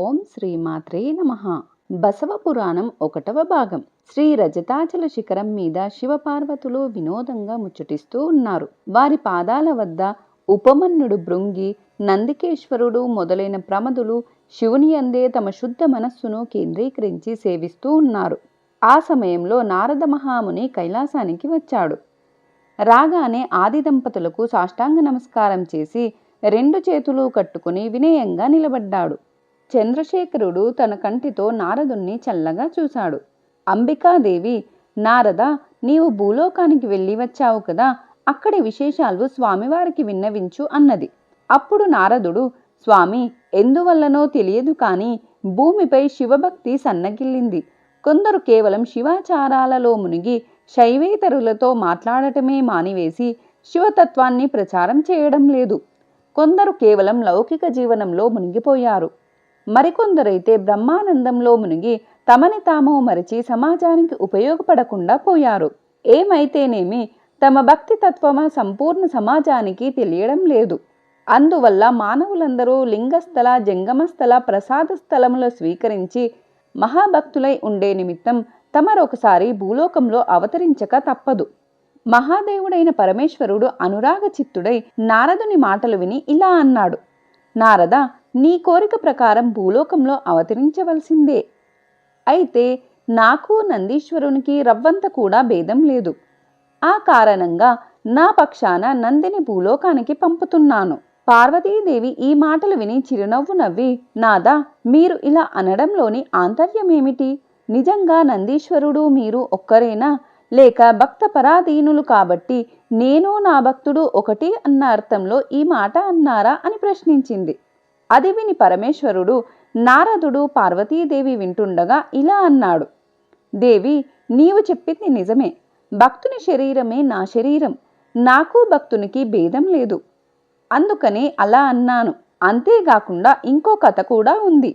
ఓం శ్రీమాత్రే నమ. బసవ పురాణం ఒకటవ భాగం. శ్రీ రజతాచల శిఖరం మీద శివపార్వతులు వినోదంగా ముచ్చటిస్తూ ఉన్నారు. వారి పాదాల వద్ద ఉపమన్యుడు భృంగి నందికేశ్వరుడు మొదలైన ప్రమదులు శివుని అందే తమ శుద్ధ మనస్సును కేంద్రీకరించి సేవిస్తూ ఉన్నారు. ఆ సమయంలో నారద మహాముని కైలాసానికి వచ్చాడు. రాగానే ఆది దంపతులకు సాష్టాంగ నమస్కారం చేసి రెండు చేతులు కట్టుకుని వినయంగా నిలబడ్డాడు. చంద్రశేఖరుడు తన కంటితో నారదుణ్ణి చల్లగా చూశాడు. అంబికాదేవి నారద నీవు భూలోకానికి వెళ్ళి వచ్చావు కదా అక్కడి విశేషాలు స్వామివారికి విన్నవించు అన్నది. అప్పుడు నారదుడు స్వామి ఎందువల్లనో తెలియదు కానీ భూమిపై శివభక్తి సన్నగిల్లింది. కొందరు కేవలం శివాచారాలలో మునిగి శైవేతరులతో మాట్లాడటమే మానివేసి శివతత్వాన్ని ప్రచారం చేయడం లేదు. కొందరు కేవలం లౌకిక జీవనంలో మునిగిపోయారు. మరికొందరైతే బ్రహ్మానందంలో మునిగి తమని తాము మరిచి సమాజానికి ఉపయోగపడకుండా పోయారు. ఏమైతేనేమి తమ భక్తి తత్వమ సంపూర్ణ సమాజానికి తెలియడం లేదు. అందువల్ల మానవులందరూ లింగస్థల జంగమస్థల ప్రసాద స్థలములో స్వీకరించి మహాభక్తులై ఉండే నిమిత్తం తమరొకసారి భూలోకంలో అవతరించక తప్పదు. మహాదేవుడైన పరమేశ్వరుడు అనురాగ చిత్తుడై నారదుని మాటలు విని ఇలా అన్నాడు. నారద నీ కోరిక ప్రకారం భూలోకంలో అవతరించవలసిందే. అయితే నాకు నందీశ్వరునికి రవ్వంత కూడా భేదం లేదు. ఆ కారణంగా నా పక్షాన నందిని భూలోకానికి పంపుతున్నాను. పార్వతీదేవి ఈ మాటలు విని చిరునవ్వు నవ్వి నాదా మీరు ఇలా అనడంలోని ఆంతర్యమేమిటి? నిజంగా నందీశ్వరుడు మీరు ఒక్కరేనా? లేక భక్త పరాధీనులు కాబట్టి నేను నా భక్తుడు ఒకటి అన్న అర్థంలో ఈ మాట అన్నారా అని ప్రశ్నించింది. అది విని పరమేశ్వరుడు నారదుడు పార్వతీదేవి వింటుండగా ఇలా అన్నాడు దేవి నీవు చెప్పింది నిజమే. భక్తుని శరీరమే నా శరీరం. నాకు భక్తునికి భేదం లేదు. అందుకనే అలా అన్నాను. అంతేకాకుండా ఇంకో కథ కూడా ఉంది.